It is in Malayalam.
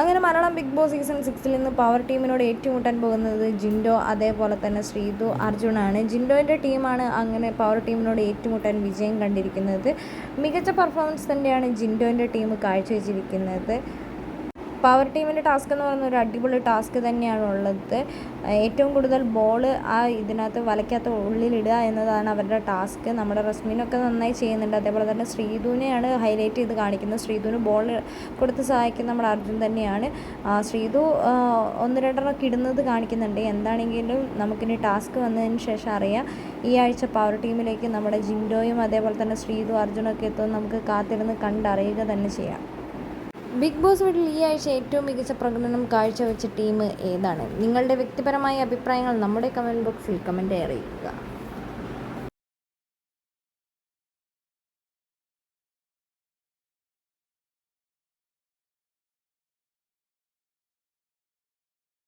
അങ്ങനെ മലയാളം ബിഗ് ബോസ് സീസൺ സിക്സിൽ നിന്ന് പവർ ടീമിനോട് ഏറ്റുമുട്ടാൻ പോകുന്നത് ജിൻഡോ അതേപോലെ തന്നെ ശ്രീതു അർജുനാണ്. ജിൻഡോയുടെ ടീമാണ് അങ്ങനെ പവർ ടീമിനോട് ഏറ്റുമുട്ടാൻ വിജയം കണ്ടിരിക്കുന്നത്. മികച്ച പെർഫോമൻസ് തന്നെയാണ് ജിൻഡോന്റെ ടീം കാഴ്ചവെച്ചിരിക്കുന്നത്. പവർ ടീമിന്റെ ടാസ്ക് എന്ന് പറയുന്ന ഒരു അടിപൊളി ടാസ്ക് തന്നെയാണ് ഉള്ളത്. ഏറ്റവും കൂടുതൽ ബോൾ ആ ഇതിനകത്ത് വലയ്ക്കകത്ത് ഉള്ളിലിടുക എന്നതാണ് അവരുടെ ടാസ്ക്. നമ്മുടെ റസ്മിനൊക്കെ നന്നായി ചെയ്യുന്നുണ്ട്. അതേപോലെ തന്നെ ശ്രീധുവിനെയാണ് ഹൈലൈറ്റ് ചെയ്ത് കാണിക്കുന്നത്. ശ്രീധുവിന് ബോൾ കൊടുത്ത് സഹായിക്കുന്ന നമ്മുടെ അർജുൻ തന്നെയാണ്. ശ്രീധു ഒന്ന് രണ്ടെണ്ണമൊക്കെ ഇടുന്നത് കാണിക്കുന്നുണ്ട്. എന്താണെങ്കിലും നമുക്കിനി ടാസ്ക് വന്നതിന് ശേഷം അറിയാം. ഈ ആഴ്ച പവർ ടീമിലേക്ക് നമ്മുടെ ജിൻഡോയും അതേപോലെ തന്നെ ശ്രീധു അർജുനൊക്കെ എത്തും നമുക്ക് കാത്തിരുന്ന് കണ്ടറിയുക തന്നെ ചെയ്യാം. ബിഗ് ബോസ് വീട്ടിൽ ഈ ആഴ്ച ഏറ്റവും മികച്ച പ്രകടനം കാഴ്ചവെച്ച ടീം ഏതാണ്? നിങ്ങളുടെ വ്യക്തിപരമായ അഭിപ്രായങ്ങൾ നമ്മുടെ കമന്റ് ബോക്സിൽ കമന്റ് അറിയിക്കുക.